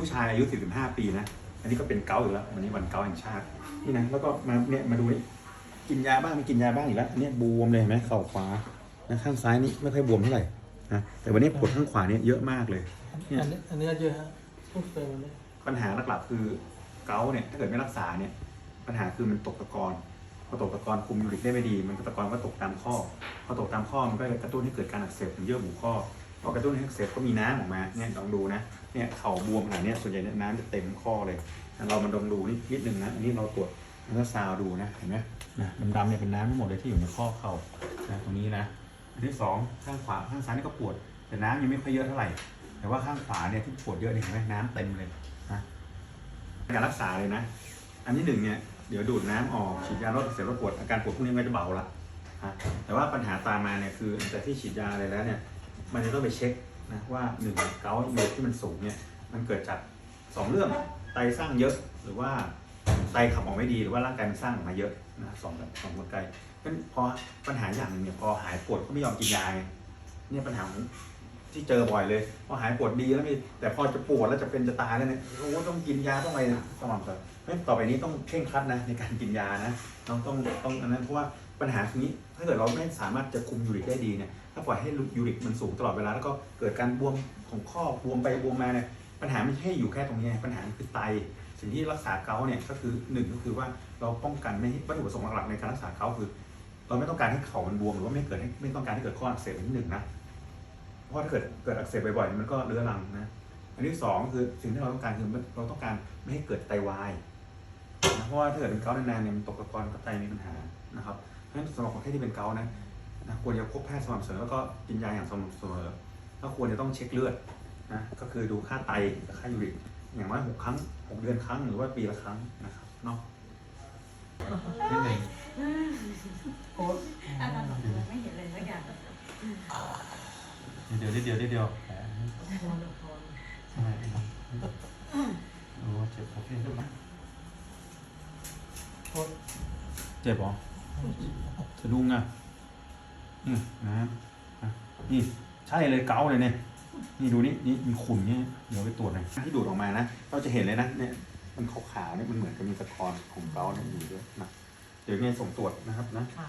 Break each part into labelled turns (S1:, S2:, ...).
S1: ผู้ชายอายุ 45 ปีนะ อันนี้ก็เป็นเกาต์อยู่แล้ว วันนี้วันเกาต์แห่งชาติ นี่นะ แล้วก็มาเนี่ยมาดูนี่กินยาบ้างไม่กินยาบ้างอีกแล้วอันเนี้ยบวมเลยเห็นไหมเข่าขวานะข้างซ้ายนี่ไม่ค่อยบวมเท่าไหร่นะแต่วันนี้ปวดข้างขวาเนี่ยเยอะมากเลย เนี่ย
S2: อันนี้อันนี้เยอะฮะพวกเซลล์เนี่ย
S1: ปัญหาหลักๆคือเกาต์เนี่ยถ้าเกิดไม่รักษาเนี่ย ปัญหาคือมันตกตะกอนพอตกตะกอนคุมยูริกได้ไม่ดี มันก็ตะกอนก็ตกตามข้อ พอตกตามข้อมันก็กระตุ้นให้เกิดการอักเสบของเยื่อบุข้อ พอกระตุ้นให้อักเสบก็มีน้ำออกมาเนี่ยลองดูนะเนี่ยเข่าบวมขนาดเนี้ยส่วนใหญ่เนี่ยน้ำจะเต็มข้อเลย เรามันลองดูนิดนิดนึงนะ อันนี้เราตรวจอัลตราซาวดูนะเห็นไหมนะดำๆเนี่ยเป็นน้ำทั้งหมดเลยที่อยู่ในข้อเข่านะตรงนี้นะอันที่สองข้างขวาข้างซ้ายนี่ก็ปวด แต่น้ำยังไม่ค่อยเยอะเท่าไหร่ แต่ว่าข้างขวาเนี่ยที่ปวดเยอะเนี่ยเห็นไหมน้ำเต็มเลยนะการรักษาเลยนะ อันที่หนึ่งเนี่ยเดี๋ยวดูดน้ำออกฉีดยาลดเสียลดปวดอาการปวดพวกนี้มันจะเบาละฮะแต่ว่าปัญหาตามมาเนี่ยคือหลังจากที่ฉีดยาอะไรแล้วเนี่ย มันจะต้องไปเช็คนะว่าหนึ่งเกาต์ยูที่มันสูงเนี่ยมันเกิดจากสองเรื่องไตสร้างเยอะหรือว่าไตขับออกไม่ดีหรือว่าร่างกายมันสร้างออกมาเยอะนะสองแบบสองกลไกเพราะฉะนั้นพอปัญหาอย่างหนึงเนี่ยพอหายปวดก็ไม่ยอมกินยาเนี่ยปัญหาที่เจอบ่อยเลยพอหายปวดดีแล้วมีแต่พอจะปวดแล้วจะเป็นจะตายแล้วเนี่ยโอ้ต้องกินยาต้องอะไรสม่ำเสมอเพราะฉะนั้นต่อไปนี้ต้องเคร่งครัดนะในการกินยานะต้องต้องต้องอันนั้นเพราะว่า ปัญหาคือนี้ถ้าเกิดเราไม่สามารถจะคุมยูริกได้ดีเนี่ยถ้าปล่อยให้ยูริกมันสูงตลอดเวลาแล้วก็เกิดการบวมของข้อบวมไปบวมมาเนี่ยปัญหาไม่ใช่อยู่แค่ตรงนี้ปัญหาคือไตสิ่งที่รักษาเกาเนี่ยก็คือหนึ่งก็คือว่าเราป้องกันไม่ให้วัตถุประสงค์หลักๆในการรักษาเกาคือ เราไม่ต้องการให้เขามันบวมหรือว่าไม่เกิดให้ไม่ต้องการให้เกิดข้ออักเสบนที่หนึ่งนะเพราะถ้าเกิดเกิดอักเสบบ่อยๆมันก็เรื้อรังนะอันที่สองคือสิ่งที่เราต้องการคือเราต้องการไม่ให้เกิดไตวายนะเพราะว่าถ้าเกิดเป็นเกาต์นานๆเนี่ยมันตกตะกอนกับไตมีปัญหานะครับ เพราะฉะนั้นสำหรับคนที่เป็นเกาต์นะนะควรจะพบแพทย์สม่ำเสมอแล้วก็กินยาอย่างสม่ำเสมอแล้วควรจะต้องเช็คเลือดนะก็คือดูค่าไตกับค่ายูริกอย่างน้อยหกครั้งหกเดือนครั้งหรือว่าปีละครั้งนะครับเนาะนิดหนึ่ง
S2: โอ้
S3: อาจารย์บอกไม่เห็นเลยสักอย่าง
S1: เดี๋ยวเดี๋ยวเดี๋ยวเดี๋ยวเดี๋ยวแผลทำไมโอ้เจ็บโอเคเจ็บไหม
S2: โอ้
S1: เจ็บเหรอ สะดุ้งอะนี่นะอะนี่ใช่เลยเกาเลยเนี่ยนี่ดูนี่นี่มีขุ่นเนี่ยเดี๋ยวไปตรวจหน่อยที่ดูดออกมานะเราจะเห็นเลยนะเนี่ยมันขาวๆเนี่ยมันเหมือนกับมีสะท้อนของเกาเนี่ยอยู่ด้วยนะเดี๋ยวเนี่ยส่งตรวจนะครับนะ
S3: ค่ะ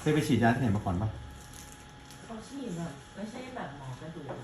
S1: เคยไปฉีดยาที่ไหนมาก่อนปะ
S3: เขา ฉีดแบบไม่ใช่แบบหมอกระดูก